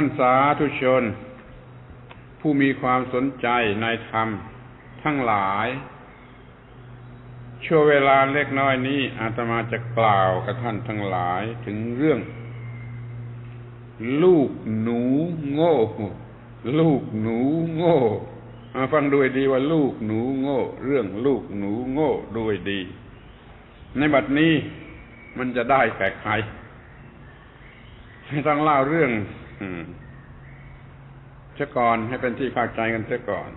ท่านสาธุชน ผู้มีความสนใจในธรรมทั้งหลาย ช่วงเวลาเล็กน้อยนี้อาตมาจะกล่าวกับท่านทั้งหลายถึงเรื่อง ลูกหนูโง่ ลูกหนูโง่มาฟังด้วยดีว่าลูกหนูโง่ เรื่องลูกหนูโง่ด้วยดี ในบัดนี้มันจะได้แก่ใครต้องเล่าเรื่อง เสียก่อนให้เป็นที่เข้าใจกันเสียก่อน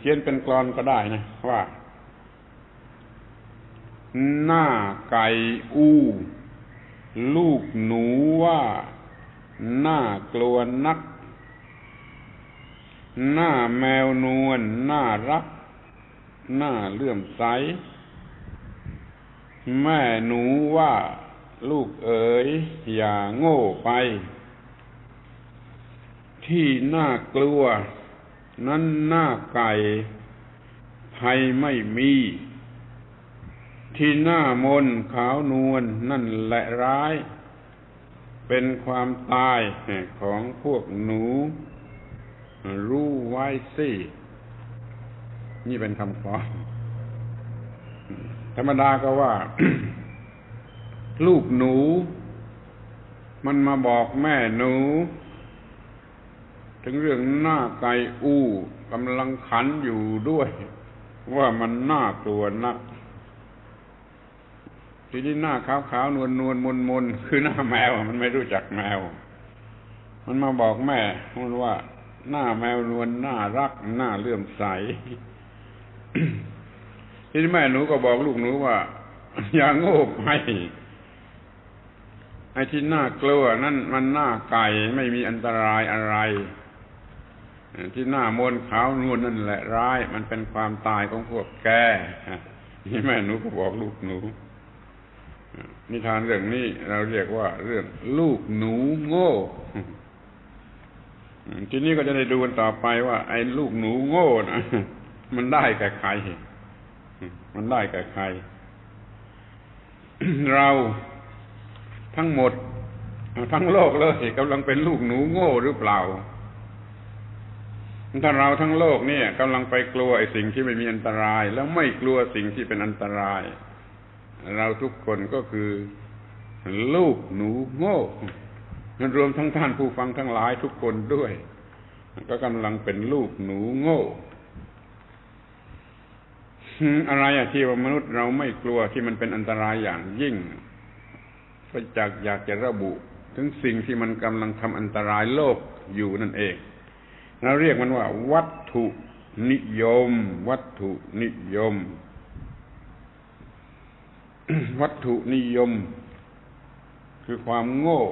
เขียนเป็นกรอนก็ได้นะว่า หน้าไก่อู้ ลูกหนูว่าหน้ากลัวนัก หน้าแมวนวลน้ารัก หน้าเลื่อมใส แม่หนูว่า ลูกเอ๋ยอย่าโง่ไป ที่น่ากลัว นั้นหน้าไก่ภัยไม่มี ที่หน้ามนขาวนวลนั่นแหละร้าย เป็นความตายของพวกหนู รู้ไว้สิ นี่เป็นคำฟ้องธรรมดาก็ว่า ลูกหนู มันมาบอกแม่หนู ถึงเรื่องหน้าไก่อู้กำลังขันอยู่ด้วย ว่ามันน่ากลัวนัก ทีนี้หน้าขาวขาวนวลนวลมนมนคือหน้าแมว มันไม่รู้จักแมว มันมาบอกแม่มันว่า หน้าแมวนวลน่ารักหน้าเลื่อมใสทีนี้แม่หนูก็บอกลูกหนูว่า อย่าโง่ไป ไอ้ที่น่ากลัวนั่นมันหน้าไก่ไม่มีอันตรายอะไรที่หน้ามนขาวนวลนั่นแหละร้าย มันเป็นความตายของพวกแกนี่แม่หนูก็บอกลูกหนู นิทานเรื่องนี้เราเรียกว่าเรื่องลูกหนูโง่ทีนี้ก็จะได้ดูกันต่อไปว่า ไอ้ลูกหนูโง่นะมันได้แก่ใคร มันได้แก่ใคร เรา ทั้งหมด ทั้งโลกเลยกำลังเป็นลูกหนูโง่หรือเปล่า ถ้าเราทั้งโลกเนี่ยกำลังไปกลัวไอ้สิ่งที่ไม่มีอันตราย แล้วไม่กลัวสิ่งที่เป็นอันตราย เราทุกคนก็คือลูกหนูโง่นันรวมทั้งท่านผู้ฟังทั้งหลายทุกคนด้วย ก็กำลังเป็นลูกหนูโง่อะไรอะที่ว่ามนุษย์เราไม่กลัวที่มันเป็นอันตรายอย่างยิ่ง ก็จากอยากจะระบุ ถึงสิ่งที่มันกำลังทำอันตรายโลกอยู่นั่นเอง เราเรียกมันว่า วัตถุนิยม วัตถุนิยม วัตถุนิยม คือความโง่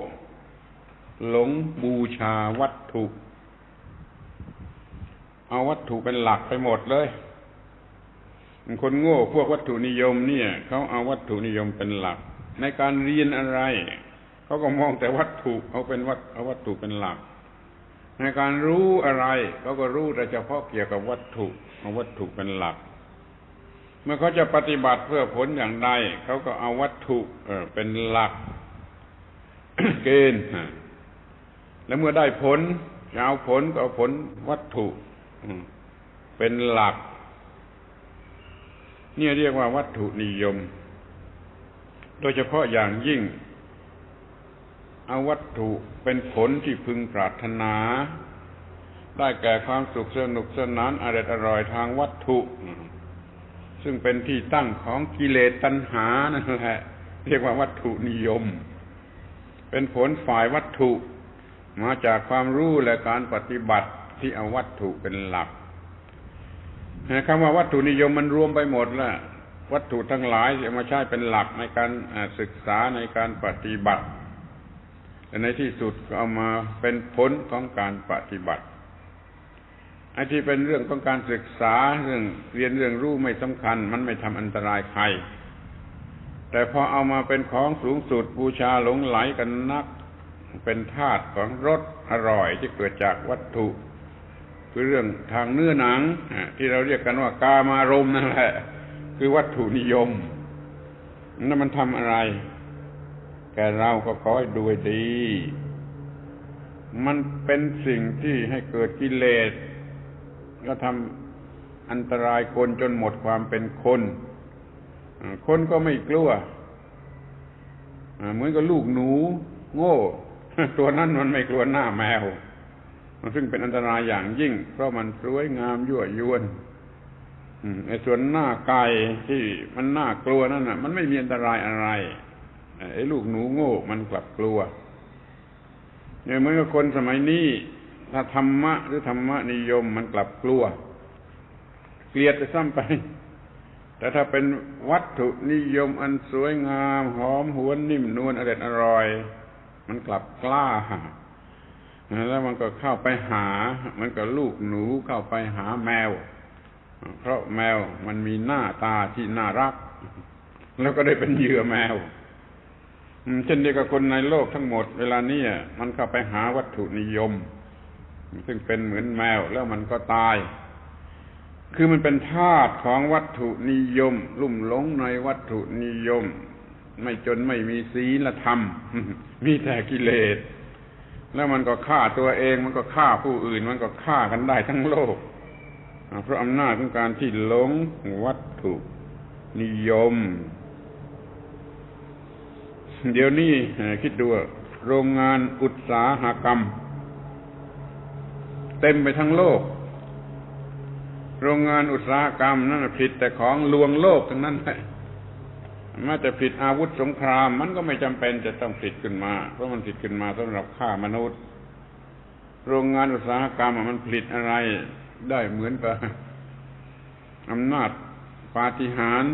หลงบูชาวัตถุ เอาวัตถุเป็นหลักไปหมดเลยคนโง่พวกวัตถุนิยมเนี่ยเขาเอาวัตถุนิยมเป็นหลัก ในการเรียนอะไรเขาก็มองแต่วัตถุเอาเป็นวัตเอาวัตถุเป็นหลัก ในการรู้อะไรเขาก็รู้แต่เฉพาะเกี่ยวกับวัตถุเอาวัตถุเป็นหลัก เมื่อเขาจะปฏิบัติเพื่อผลอย่างใดเขาก็เอาวัตถุเออเป็นหลัก เกณฑ์แล้วเมื่อได้ผลจะเอาผลก็เอาผลวัตถุเป็นหลัก เนี่ยเรียกว่าวัตถุนิยม โดยเฉพาะอย่างยิ่ง เอาวัตถุเป็นผลที่พึงปรารถนา ได้แก่ความสุขสนุกสนานอร่อยอร่อยทางวัตถุ ซึ่งเป็นที่ตั้งของกิเลสตัณหานั่นแหละเรียกว่าวัตถุนิยม เป็นผลฝ่ายวัตถุ มาจากความรู้และการปฏิบัติที่เอาวัตถุเป็นหลักคำว่าวัตถุนิยมมันรวมไปหมดแล้ว วัตถุทั้งหลายจะมาใช้เป็นหลักในการศึกษาในการปฏิบัติแต่ในที่สุดก็เอามาเป็นผลของการปฏิบัติไอ้ที่เป็นเรื่องของการศึกษาเรื่องเรียนเรื่องรู้ไม่สำคัญ มันไม่ทำอันตรายใคร แต่พอเอามาเป็นของสูงสุดบูชาหลงไหลกันนัก เป็นธาตุของรสอร่อยที่เกิดจากวัตถุ คือเรื่องทางเนื้อหนังที่เราเรียกกันว่ากามารมนั่นแหละ คือวัตถุนิยมนั่นมันทำอะไร แกเราก็ขอให้ดูให้ดี มันเป็นสิ่งที่ให้เกิดกิเลส ก็ทำอันตรายคนจนหมดความเป็นคน คนก็ไม่กลัว เหมือนกับลูกหนู โง่ ตัวนั้นมันไม่กลัวหน้าแมว มันซึ่งเป็นอันตรายอย่างยิ่ง เพราะมันสวยงามยั่วยวน อืมไอ้ส่วนหน้าไก่ที่มันน่ากลัวนั่นน่ะ มันไม่มีอันตรายอะไรไอ้ลูกหนูโง่มันกลับกลัวเนี่ยเหมือนกับคนสมัยนี้ถ้าธรรมะหรือธรรมะนิยมมันกลับกลัว เกลียดจะซ้ำไป แต่ถ้าเป็นวัตถุนิยมอันสวยงาม หอมหวนนิ่มนวลอร่อยอร่อย มันกลับกล้าแล้วมันก็เข้าไปหา มันก็ลูกหนูเข้าไปหาแมว เพราะแมวมันมีหน้าตาที่น่ารัก แล้วก็ได้เป็นเหยื่อแมวเช่นเดียวกับคนในโลกทั้งหมด เวลานี้มันเข้าไปหาวัตถุนิยม ซึ่งเป็นเหมือนแมวแล้วมันก็ตาย คือมันเป็นธาตุของวัตถุนิยม ลุ่มหลงในวัตถุนิยม ไม่จนไม่มีศีลธรรม มีแต่กิเลส แล้วมันก็ฆ่าตัวเอง มันก็ฆ่าผู้อื่น มันก็ฆ่ากันได้ทั้งโลก เพราะอำนาจของการที่หลงวัตถุนิยม เดี๋ยวนี้คิดดูโรงงานอุตสาหกรรม เต็มไปทั้งโลก โรงงานอุตสาหกรรมนั่นผลิตแต่ของลวงโลกทั้งนั้นแหละแม้แต่ผลิตอาวุธสงคราม มันก็ไม่จำเป็นจะต้องผลิตขึ้นมา เพราะมันผลิตขึ้นมาสำหรับฆ่ามนุษย์ โรงงานอุตสาหกรรมมันผลิตอะไร ได้เหมือนกับอำนาจปาฏิหาริย์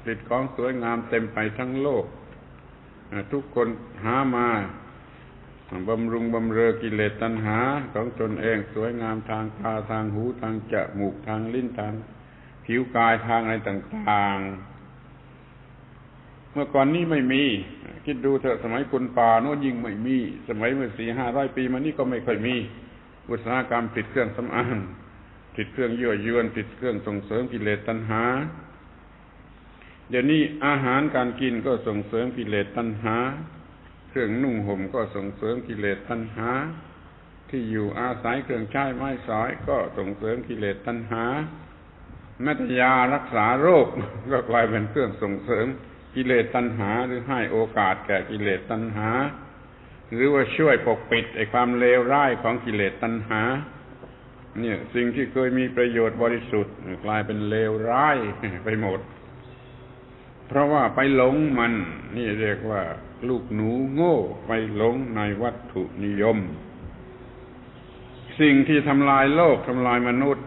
ผลิตของสวยงามเต็มไปทั้งโลก ทุกคนหามาบำรุงบำเรอกิเลสตัณหาของตนเองสวยงามทางตาทางหูทางจมูกทางลิ้นทาง ผิวกายทางอะไรต่าง ๆ เมื่อก่อนนี้ไม่มี คิดดูเถอะสมัยคุณป่าโน้นยิ่งไม่มี สมัยเมื่อสี่ห้าร้อยปีมานี้ก็ไม่ค่อยมี อุตสาหกรรมติดเครื่องสำอาง ติดเครื่องยั่วยวนติดเครื่องส่งเสริมกิเลสตัณหา เดี๋ยวนี้อาหารการกินก็ส่งเสริมกิเลสตัณหา เครื่องนุ่งห่มก็ส่งเสริมกิเลสตัณหา ที่อยู่อาศัยเครื่องใช้ไม้สอยก็ส่งเสริมกิเลสตัณหาแม้แต่ยารักษาโรคก็กลายเป็นเครื่องส่งเสริมกิเลสตัณหา หรือให้โอกาสแก่กิเลสตัณหา หรือว่าช่วยปกปิดไอ้ความเลวร้ายของกิเลสตัณหา เนี่ยสิ่งที่เคยมีประโยชน์บริสุทธิ์กลายเป็นเลวร้ายไปหมด เพราะว่าไปหลงมัน นี่เรียกว่า ลูกหนูโง่ไปหลงในวัตถุนิยม สิ่งที่ทำลายโลกทำลายมนุษย์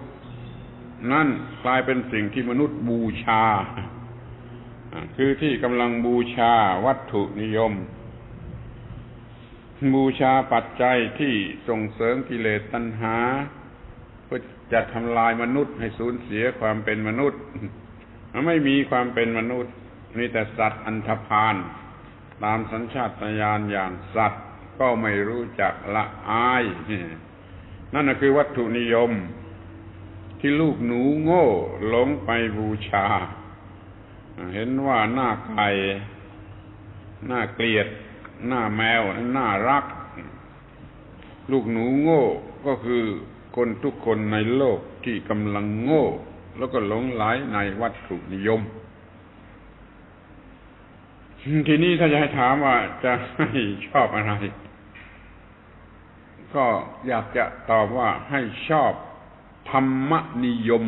นั่นกลายเป็นสิ่งที่มนุษย์บูชา คือที่กำลังบูชาวัตถุนิยมบูชาปัจจัยที่ส่งเสริมกิเลสตัณหา จะทำลายมนุษย์ให้สูญเสียความเป็นมนุษย์ไม่มีความเป็นมนุษย์มีแต่สัตว์อันธพาลตามสัญชาตญาณอย่างสัตว์ก็ไม่รู้จักละอาย นั่นคือวัตถุนิยม ที่ลูกหนูโง่หลงไปบูชา เห็นว่าหน้าไก่หน้าเกลียด หน้าแมวน่ารัก ลูกหนูโง่ก็คือ คนทุกคนในโลกที่กำลังโง่ แล้วก็หลงไหลในวัตถุนิยม ทีนี้ถ้าจะให้ถามว่าจะให้ชอบอะไร ก็อยากจะตอบว่าให้ชอบธรรมนิยม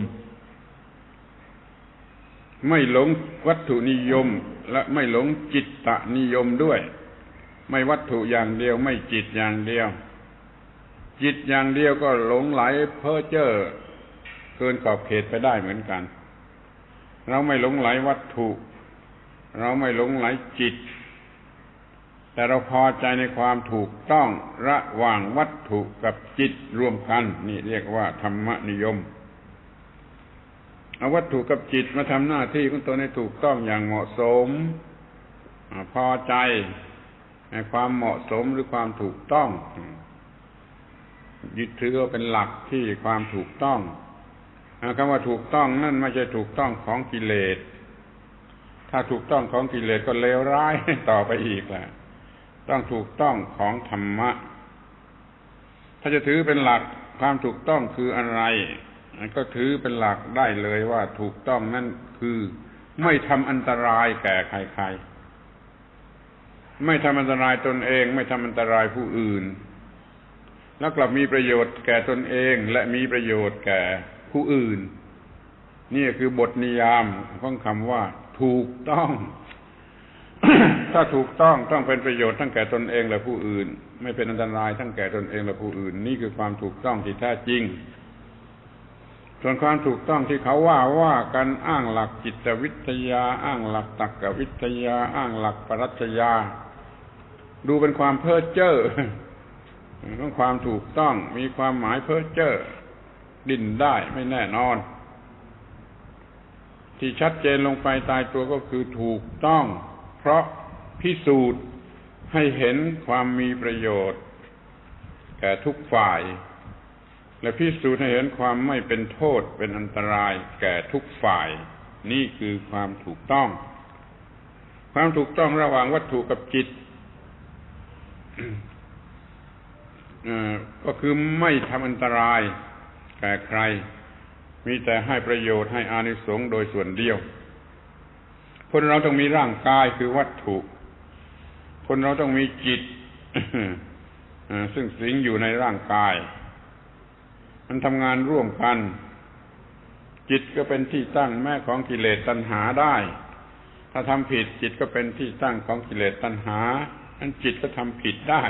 ไม่หลงวัตถุนิยม และไม่หลงจิตตนิยมด้วย ไม่วัตถุอย่างเดียว ไม่จิตอย่างเดียว จิตอย่างเดียวก็หลงไหลเพ้อเจ้อเกินขอบเขตไปได้เหมือนกัน เราไม่หลงไหลวัตถุ เราไม่หลงไหลจิต แต่เราพอใจในความถูกต้องระหว่างวัตถุกับจิตรวมกัน นี่เรียกว่าธรรมนิยมเอาวัตถุกับจิตมาทำหน้าที่ของตัวในถูกต้องอย่างเหมาะสมพอใจในความเหมาะสมหรือความถูกต้อง ยึดถือว่าเป็นหลักที่ความถูกต้องคำว่าถูกต้องนั่นไม่ใช่ถูกต้องของกิเลส ถ้าถูกต้องของกิเลสก็เลวร้ายต่อไปอีกแหละต้องถูกต้องของธรรมะ ถ้าจะถือเป็นหลักความถูกต้องคืออะไรก็ถือเป็นหลักได้เลยว่าถูกต้องนั่นคือ ไม่ทำอันตรายแก่ใครๆ ไม่ทำอันตรายตนเอง ไม่ทำอันตรายผู้อื่น แล้วกลับมีประโยชน์แก่ตนเองและมีประโยชน์แก่ผู้อื่น นี่คือบทนิยามของคำว่า ถูกต้อง ถ้าถูกต้องต้องเป็นประโยชน์ทั้งแก่ตนเองและผู้อื่น ไม่เป็นอันตรายทั้งแก่ตนเองและผู้อื่น นี่คือความถูกต้องที่แท้จริง ส่วนความถูกต้องที่เขาว่าว่ากันอ้างหลักจิตวิทยา อ้างหลักตรรกวิทยา อ้างหลักปรัชญาดูเป็นความเพ้อเจ้อ ต้องความถูกต้องมีความหมายเพ้อเจ้อดิ้นได้ไม่แน่นอน ที่ชัดเจนลงไปตายตัวก็คือถูกต้อง เพราะพิสูจน์ให้เห็นความมีประโยชน์แก่ทุกฝ่าย และพิสูจน์ให้เห็นความไม่เป็นโทษเป็นอันตรายแก่ทุกฝ่าย นี่คือความถูกต้อง ความถูกต้องระหว่างวัตถุกับจิต ก็คือไม่ทำอันตรายแก่ใคร มีแต่ให้ประโยชน์ให้อานิสงส์โดยส่วนเดียว คนเราต้องมีร่างกายคือวัตถุ คนเราต้องมีจิตซึ่งสิงอยู่ในร่างกาย มันทำงานร่วมกัน จิตก็เป็นที่ตั้งแม่ของกิเลสตัณหาได้ ถ้าทำผิดจิตก็เป็นที่ตั้งของกิเลสตัณหานั้นจิตก็ทำผิดได้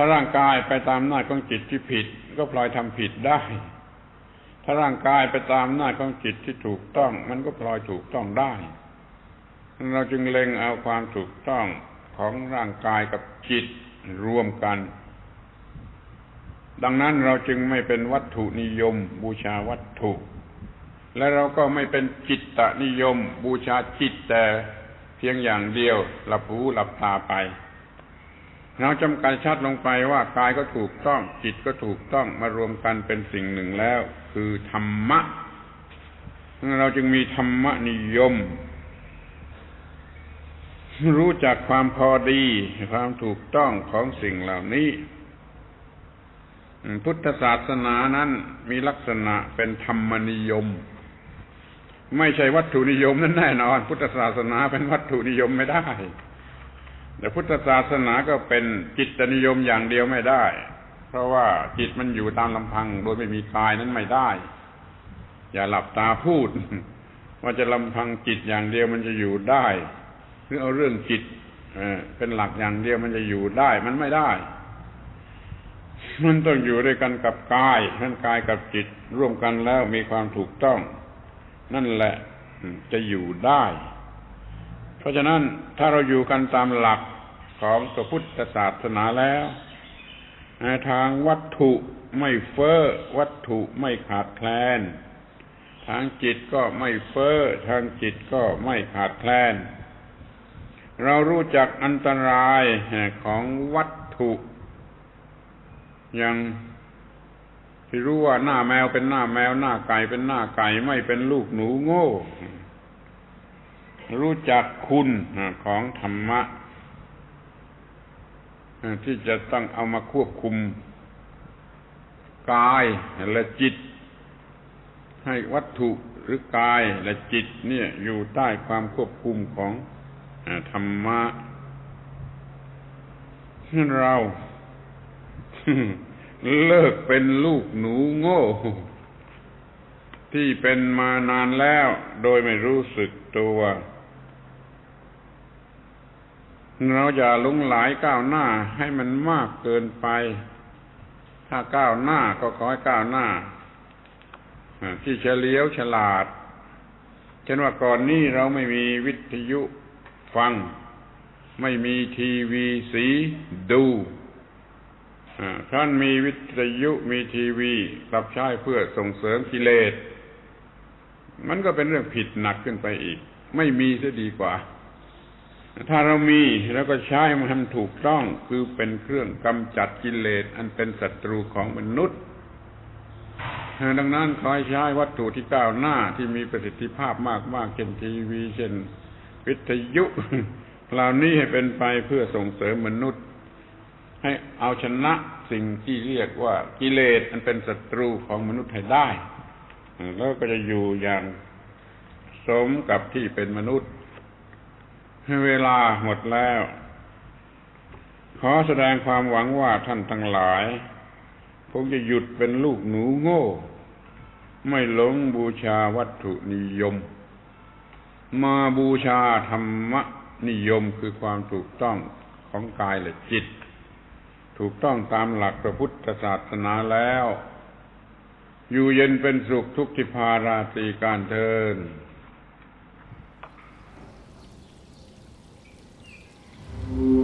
ถ้าร่างกายไปตามหน้าของจิตที่ผิด ก็พลอยทำผิดได้ ถ้าร่างกายไปตามหน้าของจิตที่ถูกต้อง มันก็พลอยถูกต้องได้ เราจึงเล็งเอาความถูกต้องของร่างกายกับจิตรวมกัน ดังนั้นเราจึงไม่เป็นวัตถุนิยม บูชาวัตถุ และเราก็ไม่เป็นจิตตนิยม บูชาจิตแต่เพียงอย่างเดียวหลับหูหลับตาไป เราจำกัดชัดลงไปว่ากายก็ถูกต้อง จิตก็ถูกต้องมารวมกันเป็นสิ่งหนึ่งแล้ว คือธรรมะ เราจึงมีธรรมนิยม รู้จักความพอดี ความถูกต้องของสิ่งเหล่านี้ พุทธศาสนานั้นมีลักษณะเป็นธรรมนิยม ไม่ใช่วัตถุนิยมนั่นแน่นอน พุทธศาสนาเป็นวัตถุนิยมไม่ได้ แต่พุทธศาสนาก็เป็นจิตนิยมอย่างเดียวไม่ได้ เพราะว่าจิตมันอยู่ตามลำพัง โดยไม่มีกายนั้นไม่ได้ อย่าหลับตาพูด ว่าจะลำพังจิตอย่างเดียวมันจะอยู่ได้หรือเอาเรื่องจิตเป็นหลักอย่างเดียวมันจะอยู่ได้ มันไม่ได้ มันต้องอยู่ด้วยกันกับกายนั่นกายกับจิตร่วมกันแล้วมีความถูกต้อง นั่นแหละจะอยู่ได้ เพราะฉะนั้นถ้าเราอยู่กันตามหลักของพระพุทธศาสนาแล้วทางวัตถุไม่เฟ้อวัตถุไม่ขาดแคลน ทางจิตก็ไม่เฟ้อทางจิตก็ไม่ขาดแคลน เรารู้จักอันตรายของวัตถุอยังที่รู้ว่าหน้าแมวเป็นหน้าแมวหน้าไก่เป็นหน้าไก่ไม่เป็นลูกหนูโง่ รู้จักคุณของธรรมะ ที่จะต้องเอามาควบคุมกายและจิต ให้วัตถุหรือกายและจิตเนี่ยอยู่ใต้ความควบคุมของธรรมะเราเลิกเป็นลูกหนูโง่ ที่เป็นมานานแล้วโดยไม่รู้สึกตัว เราอย่าลุงหลายก้าวหน้าให้มันมากเกินไป ถ้าก้าวหน้าก็ขอให้ก้าวหน้า ที่เฉลียวฉลาดเช่นว่าก่อนนี้เราไม่มีวิทยุฟัง ไม่มีทีวีสีดูท่านมีวิทยุมีทีวีรับใช้เพื่อส่งเสริมกิเลส มันก็เป็นเรื่องผิดหนักขึ้นไปอีก ไม่มีซะดีกว่า ถ้าเรามีแล้วก็ใช้มันถูกต้องคือเป็นเครื่องกำจัดกิเลสอันเป็นศัตรูของมนุษย์ดังนั้นคอยใช้วัตถุที่ก้าวหน้าที่มีประสิทธิภาพมากๆเช่นทีวีเช่นวิทยุเหล่านี้ให้เป็นไปเพื่อส่งเสริมมนุษย์ ให้เอาชนะสิ่งที่เรียกว่ากิเลสอันเป็นศัตรูของมนุษย์ให้ได้ แล้วก็จะอยู่อย่างสมกับที่เป็นมนุษย์ เวลาหมดแล้ว ขอแสดงความหวังว่าท่านทั้งหลายคงจะหยุดเป็นลูกหนูโง่ ไม่หลงบูชาวัตถุนิยม มาบูชาธรรมนิยมคือความถูกต้องของกายและจิต ถูกต้องตามหลักพระพุทธศาสนาแล้ว อยู่เย็นเป็นสุขทุกทิพาราตรีการเทิน Mm-hmm.